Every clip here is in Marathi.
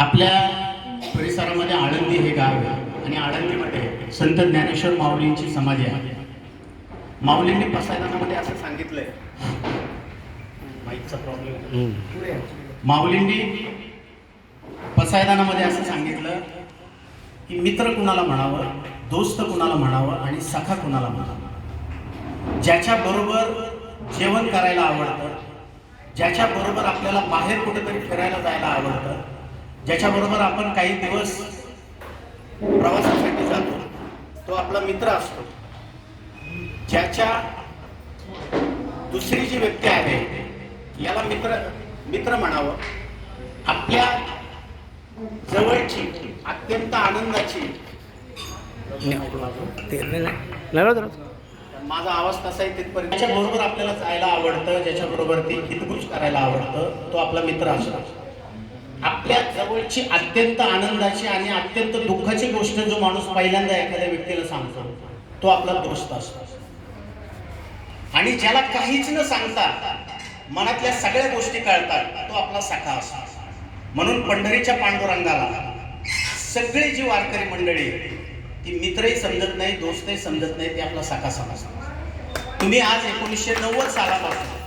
आपल्या परिसरामध्ये आळंदी हे गाव आहे आणि आळंदीमध्ये संत ज्ञानेश्वर माऊलींची समाधी आहे. माऊलींनी पसायदानामध्ये असं सांगितलंय. माईकचा प्रॉब्लेम माऊलींनी पसायदानामध्ये असं सांगितलं की मित्र कुणाला म्हणावं दोस्त कुणाला म्हणावं आणि सखा कुणाला म्हणावं. ज्याच्या बरोबर जेवण करायला आवडतं ज्याच्या बरोबर आपल्याला बाहेर कुठेतरी फिरायला जायला आवडतं ज्याच्या बरोबर आपण काही दिवस प्रवासासाठी जातो तो आपला मित्र असतो ज्याच्या दुसरी जी व्यक्ती आहे याला मित्र मित्र म्हणावं आपल्या जवळची अत्यंत आनंदाची माझा आवाज तसा आहे तिथपर्यंत त्याच्याबरोबर आपल्याला जायला आवडतं ज्याच्याबरोबर ते ती हितगुज करायला आवडतं तो आपला मित्र असतो. आपल्या जवळची अत्यंत आनंदाची आणि अत्यंत दुःखाची गोष्ट जो माणूस पहिल्यांदा एखाद्या व्यक्तीला सांगतो तो आपला दोस्त असतो. आणि ज्याला काहीच न सांगता मनातल्या सगळ्या गोष्टी कळतात तो आपला सखा असतो. म्हणून पंढरीच्या पांडुरंगाला सगळे जी वारकरी मंडळी ती मित्रही समजत नाही दोस्तही समजत नाही ते आपला साखा समाज तुम्ही आज एकोणीसशे नव्वद सालापासून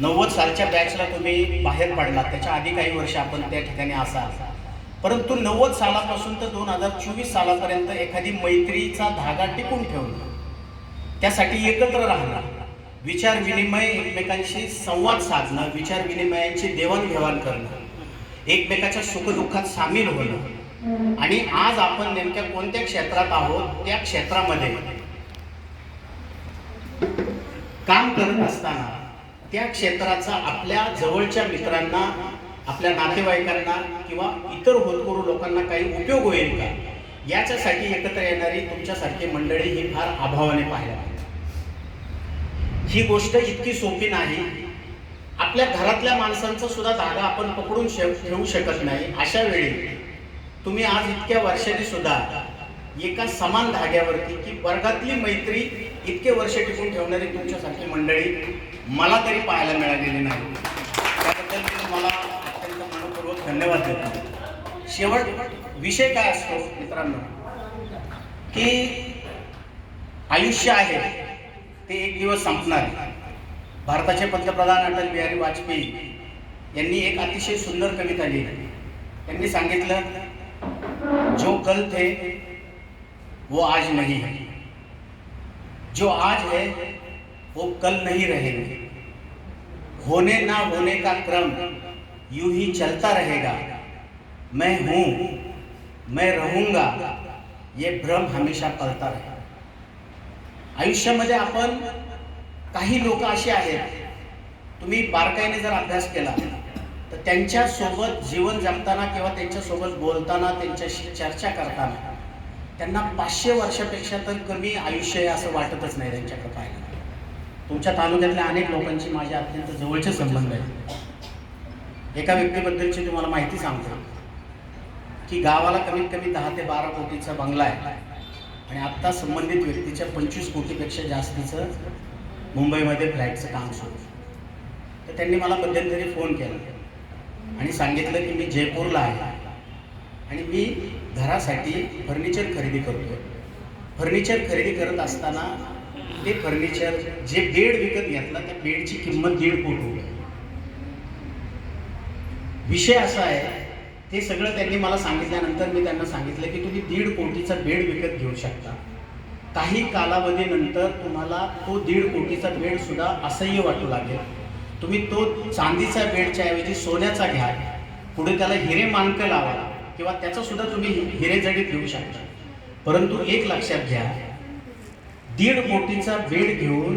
नव्वद सालच्या बॅचला तुम्ही बाहेर पडला त्याच्या आधी काही वर्ष आपण त्या ठिकाणी असा परंतु नव्वद सालापासून तर दोन हजार चोवीस सालापर्यंत एखादी मैत्रीचा धागा टिकून ठेवणं त्यासाठी एकत्र राहणं विचार विनिमय एकमेकांशी संवाद साधणं विचार विनिमयांची देवाणघेवाण करणं एकमेकाच्या सुखदुःखात सामील होणं आणि आज आपण नेमक्या कोणत्या क्षेत्रात आहोत? त्या क्षेत्रामध्ये काम करत असताना त्या क्षेत्राचा आपल्या जवळच्या मित्रांना आपल्या नातेवाईकांना किंवा इतर होतकरू लोकांना काही उपयोग होईल का? याच्यासाठी एकत्र येणारी तुमच्यासारखी मंडळी ही फार अभावाने पाहायला पाहिजे ही गोष्ट इतकी सोपी नाही. आपल्या घरातल्या माणसांचा सुद्धा धागा आपण पकडून ठेवू शकत नाही. अशा वेळी तुम्ही आज इतक्या वर्षांनी सुद्धा एका समान धाग्यावरती की वर्गातली मैत्री इतके वर्ष टिकून ठेवणारी तुमच्यासारखी मंडळी मला तरी पाहायला मिळालेली नाही. त्याबद्दल मी तुम्हाला अत्यंत मनपूर्वक धन्यवाद देतो. शेवट विषय काय असतो मित्रांनो? की आयुष्य आहे ते एक दिवस संपणार. भारताचे पंतप्रधान अटल बिहारी वाजपेयी यांनी एक अतिशय सुंदर कविता लिहिली. त्यांनी सांगितलं जो कल थे, वो आज नहीं है। जो आज है, वो कल नहीं रहेंगे। होने ना होने का क्रम यूँ ही चलता रहेगा। मैं हूँ, मैं रहूँगा, ये भ्रम हमेशा पलता रहेगा आयुष्यामध्ये आपण काही लोक असे आहेत, तुम्ही बारकाईने जर अभ्यास केला त्यांच्यासोबत जीवन जगताना किंवा त्यांच्यासोबत बोलताना त्यांच्याशी चर्चा करताना त्यांना पाचशे वर्षापेक्षा तर कमी आयुष्य आहे असं वाटतच नाही त्यांच्याकडे पाहायला. तुमच्या तालुक्यातल्या अनेक लोकांची माझ्या अत्यंत जवळचे संबंध आहेत. एका व्यक्तीबद्दलची तुम्हाला माहिती सांगतो. की गावाला कमीत कमी दहा ते बारा कोटीचा बंगला आहे. आणि आत्ता संबंधित व्यक्तीच्या पंचवीस कोटीपेक्षा जास्तीचं मुंबईमध्ये फ्लॅटचं काम सुरू. तर त्यांनी मला मध्यंतरी फोन केला. आणि सांगितलं की मी जयपूरला आहे. आणि मी घरासाठी फर्निचर खरेदी करतो फर्निचर खरेदी करत असताना ते फर्निचर जे बेड विकत घेतलं त्या बेडची किंमत दीड कोटी रुपये विषय असा आहे ते सगळं त्यांनी मला सांगितल्यानंतर मी त्यांना सांगितलं की तुम्ही दीड कोटीचा बेड विकत घेऊ शकता. काही कालावधीनंतर तुम्हाला तो दीड कोटीचा बेड सुद्धा असह्य वाटू लागेल. तुम्ही तो चांदीचा बेडच्या ऐवजी सोन्याचा घ्या. पुढे त्याला हिरे मानक लावा किंवा त्याचा सुद्धा तुम्ही हिरे जडीत घेऊ शकता. परंतु एक लक्षात घ्या दीड कोटीचा बेड घेऊन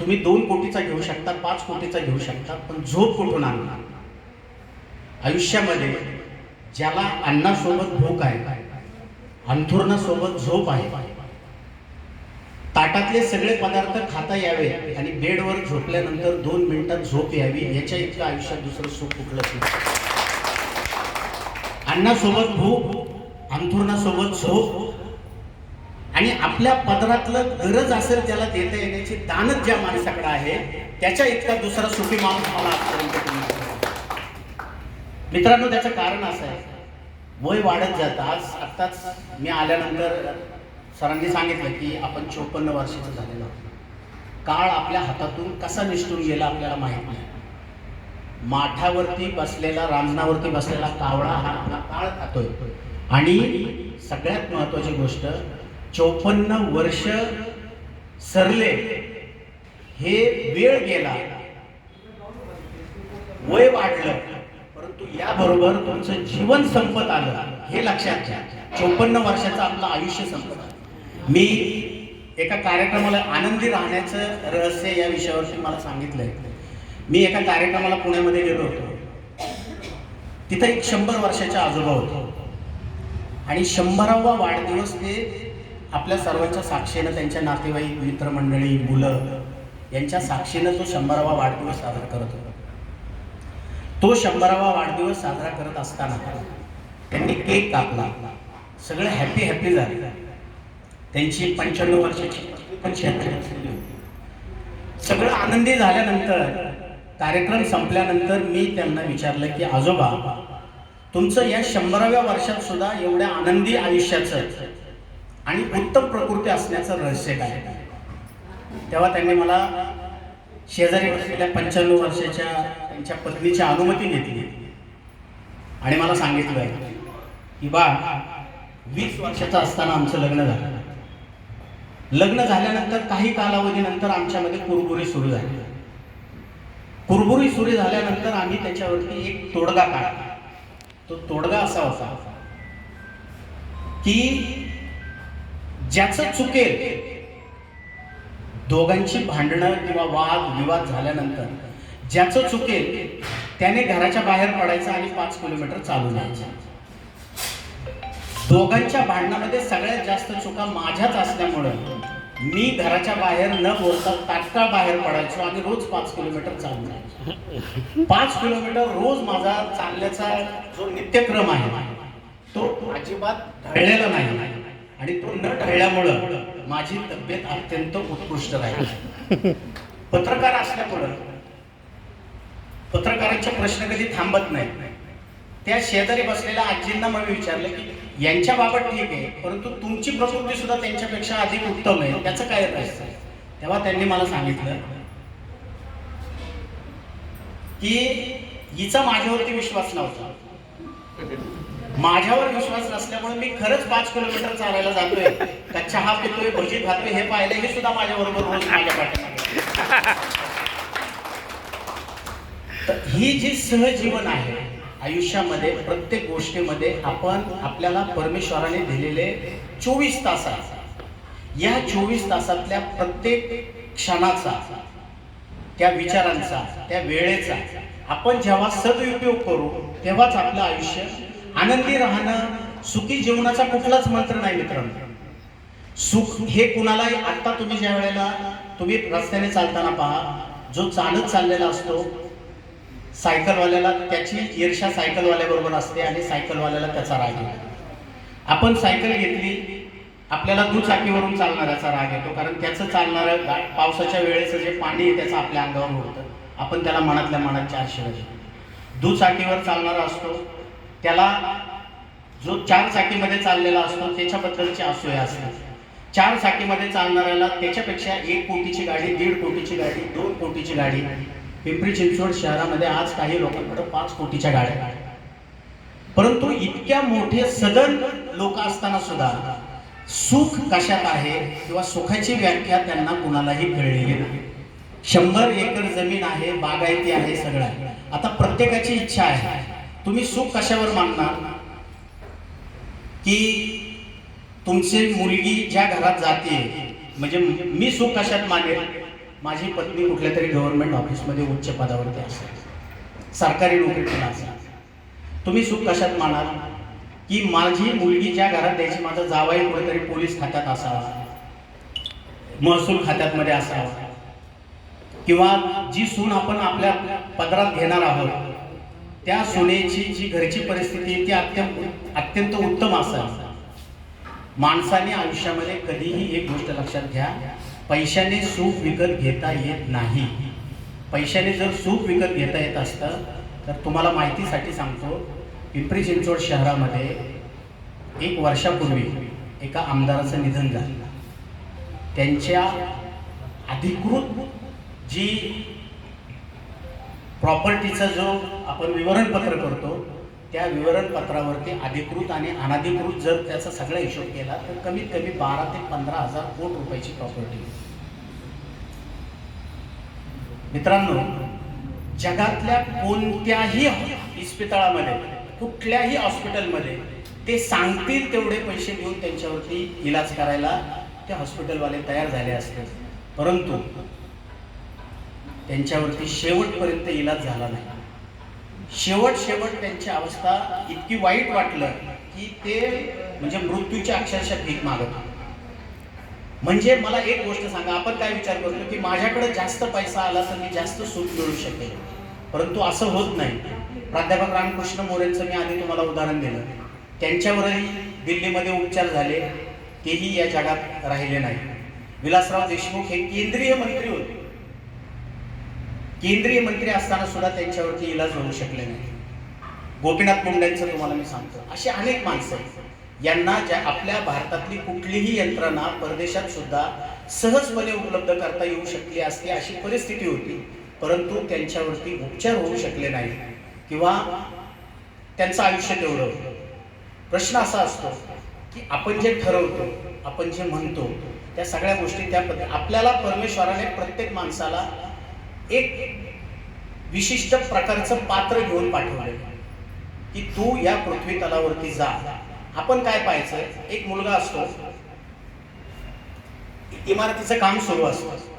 तुम्ही दोन कोटीचा घेऊ शकता पाच कोटीचा घेऊ शकता पण झोप कुठून आणणार? आयुष्यामध्ये ज्याला अन्नासोबत भूक आहे अंथुरणासोबत झोप आहे ताटातले सगळे पदार्थ खाता यावे आणि बेडवर झोपल्यानंतर दोन मिनिटात झोप यावी याच्या इतकं आयुष्यात दुसरं सुख कुठलंच नाही. अन्नासोबत भूक अंथुरणासोबत झोप आणि आपल्या पदरातलं गरज असेल त्याला देता येण्याची दानच ज्या माणसाकडे आहे त्याच्या इतका दुसरा सुखी माणूस मला आजपर्यंत मित्रांनो त्याचं कारण असं आहे. वय वाढत जातं. आज आत्ताच मी आल्यानंतर सरांनी सांगितलं की आपण चोपन्न वर्षाचं झालेलो आहोत. काळ आपल्या हातातून कसा निष्ठून गेला आपल्याला माहीत नाही. माठावरती बसलेला रांजणावरती बसलेला कावळा हा आपला काळ खातोय. आणि सगळ्यात महत्वाची गोष्ट चोपन्न वर्ष सरले हे वेळ गेला. वय वाढलं परंतु याबरोबर तुमचं जीवन संपत आलं हे लक्षात घ्या. चोपन्न वर्षाचं आपलं आयुष्य संपत आलं. मी एका कार्यक्रमाला आनंदी राहण्याचं रहस्य या विषयावरती मला सांगितलंय. मी एका कार्यक्रमाला पुण्यामध्ये गेलो होतो. तिथं एक शंभर वर्षाच्या आजोबा होतो. आणि शंभरावा वाढदिवस ते आपल्या सर्वांच्या साक्षीनं त्यांच्या नातेवाईक मित्रमंडळी मुलं यांच्या साक्षीनं तो शंभरावा वाढदिवस साजरा करत होता. तो शंभरावा वाढदिवस साजरा करत असताना त्यांनी केक कापला. सगळं हॅपी हॅपी झाले. त्यांची पंच्याण्णव वर्षाची पण होती. सगळं आनंदी झाल्यानंतर कार्यक्रम संपल्यानंतर मी त्यांना विचारलं की आजोबा तुमचं या शंभराव्या वर्षात सुद्धा एवढ्या आनंदी आयुष्याचं आणि उत्तम प्रकृती असण्याचं रहस्य काय? तेव्हा त्यांनी मला शेजारी बसलेल्या पंच्याण्णव वर्षाच्या त्यांच्या पत्नीची अनुमती घेतली. आणि मला सांगितलं की बा वीस वर्षाचं असताना आमचं लग्न झालं. लग्न झाल्यानंतर काही कालावधीनंतर आमच्यामध्ये कुरबुरी सुरू झाली. कुरबुरी सुरू झाल्यानंतर आम्ही त्याच्यावरती एक तोडगा काढला. तो तोडगा असा होता की ज्याचं चुकेल दोघांची भांडणं किंवा वाद विवाद झाल्यानंतर ज्याचं चुकेल त्याने घराच्या बाहेर पडायचं आणि पाच किलोमीटर चालू जायचं दोघांच्या भांडणामध्ये सगळ्यात जास्त चुका माझ्याच असल्यामुळं मी घराच्या बाहेर न बोलता तात्काळ बाहेर पडायचो आणि रोज पाच किलोमीटर चालू जायचो. पाच किलोमीटर रोज माझा चालण्याचा जो नित्यक्रम आहे तो अजिबात ढळलेला नाही. आणि तो न ढळल्यामुळं माझी तब्येत अत्यंत उत्कृष्ट राहील. पत्रकार असल्यामुळं पत्रकारांचे प्रश्न कधी थांबत नाही. त्या शेजारी बसलेल्या आजींना मग मी विचारलं की यांच्या बाबत ठीक आहे परंतु तुमची प्रकृती सुद्धा त्यांच्यापेक्षा अधिक उत्तम आहे. त्याचं काय प्रश्न? आहे? तेव्हा त्यांनी मला सांगितलं की हिचा माझ्यावरती विश्वास नव्हता. माझ्यावर विश्वास नसल्यामुळे मी खरंच पाच किलोमीटर चालायला जातोय. का चहा पितोय भजी खातोय हे पाहिलं हे सुद्धा माझ्याबरोबर रोज माझ्या ही जी सहजीवन आहे आयुष्यामध्ये प्रत्येक गोष्टीमध्ये आपण आपल्याला परमेश्वराने दिलेले चोवीस तास या चोवीस तासातल्या प्रत्येक क्षणाचा त्या विचारांचा त्या वेळेचा आपण जेव्हा सदुपयोग करू तेव्हाच आपलं आयुष्य आनंदी राहणं सुखी जीवनाचा कुठलाच मंत्र नाही मित्रांनो. सुख हे कुणालाही आत्ता तुम्ही ज्या वेळेला तुम्ही रस्त्याने चालताना पहा जो चालत चाललेला असतो सायकलवाल्याला त्याची ईर्षा सायकलवाल्याबरोबर असते आणि सायकलवाल्याला त्याचा राग येतो. आपण सायकल घेतली आपल्याला दुचाकीवरून चालणाऱ्याचा राग येतो कारण त्याचं चालणारं गा- पावसाच्या वेळेचं जे पाणी आहे त्याचं आपल्या अंगावर उडतं. आपण त्याला मनातल्या मनात चार शिवाय दुचाकीवर चालणारा असतो त्याला जो चार चाकीमध्ये चाललेला असतो त्याच्याबद्दलची असूया असते. चार चाकीमध्ये चालणाऱ्याला त्याच्यापेक्षा एक कोटीची गाडी दीड कोटीची गाडी दोन कोटीची गाडी पिंपरी चिंचवड शहरामध्ये आज काही लोकांकडे पाच कोटीच्या गाड्या परंतु इतक्या मोठे सदन लोक असताना सुद्धा सुख कशात आहे किंवा सुखाची व्याख्या त्यांना कुणालाही कळलेली नाही. शंभर एकर जमीन आहे बागायती आहे सगळं आहे. आता प्रत्येकाची इच्छा आहे. तुम्ही सुख कशावर मानणार? की तुमची मुलगी ज्या घरात जाते म्हणजे मी सुख कशात मानेल माझी पत्नी कुठल्या तरी गव्हर्नमेंट ऑफिसमध्ये उच्च पदावरती असेल. सरकारी नोकरी पण असेल. तुम्ही सुख कशात मानाल? की माझी मुलगी ज्या घरात द्यायची माझा जावाई कुठेतरी पोलीस खात्यात असावा. महसूल खात्यामध्ये असावा. किंवा जी सून आपण आपल्या पदरात घेणार आहोत त्या सुनेची जी घरची परिस्थिती ती अत्यंत अत्यंत उत्तम असावी. माणसाने आयुष्यामध्ये कधीही एक गोष्ट लक्षात घ्या पैशाने सुख विकत घेता येत नाही. पैशाने जर सुख विकत घेता येत असतं तर तुम्हाला माहितीसाठी सांगतो पिंपरी चिंचवड शहरामध्ये एक वर्षापूर्वी एका आमदाराचं निधन झालं. त्यांच्या अधिकृत जी प्रॉपर्टीचा जो आपण विवरणपत्र करतो त्या विवरणपत्रावरती अधिकृत आणि अनधिकृत जर त्याचा सगळा हिशोब केला तर कमीत कमी बारा ते पंधरा हजार कोटी रुपयाची प्रॉपर्टी मित्रांनो जगातल्या कोणत्याही इस्पितळामध्ये कुठल्याही हॉस्पिटलमध्ये ते सांगतील तेवढे पैसे देऊन त्यांच्यावरती इलाज करायला ते हॉस्पिटलवाले तयार झाले असते परंतु त्यांच्यावरती शेवटपर्यंत इलाज झाला नाही. शेवट शेवट त्यांची अवस्था इतकी वाईट वाटलं की ते म्हणजे मृत्यूची अक्षरशः भीक मागत म्हणजे मला एक गोष्ट सांगा आपण काय विचार करतो की माझ्याकडे जास्त पैसा आला तर मी जास्त सुख मिळू शकेल परंतु असं होत नाही. प्राध्यापक रामकृष्ण मोरेंचं मी आधी तुम्हाला उदाहरण दिलं. त्यांच्यावरही दिल्लीमध्ये उपचार झाले तेही या जगात राहिले नाही. विलासराव देशमुख हे केंद्रीय मंत्री होते. केंद्रीय मंत्री असताना सुद्धा त्यांच्यावरती इलाज होऊ शकले नाही. गोपीनाथ मुंडेंचं तुम्हाला मी सांगतो. अशी अनेक माणसं आहेत. यांना ज्या आपल्या भारतातली कुठलीही यंत्रणा परदेशात सुद्धा सहजपणे उपलब्ध करता येऊ शकली असती अशी परिस्थिती होती. परंतु त्यांच्यावरती उपचार होऊ शकले नाही किंवा त्यांचं आयुष्य तेवढं होतं. प्रश्न असा असतो की आपण जे ठरवतो आपण जे म्हणतो त्या सगळ्या गोष्टी त्या पद्धती आपल्याला परमेश्वराने प्रत्येक माणसाला एक विशिष्ट प्रकारचं पात्र घेऊन पाठवलं की तू या पृथ्वी तलावरती जा. आपण काय पाहायचं? एक मुलगा असतो. इमारतीचं काम सुरू असतं.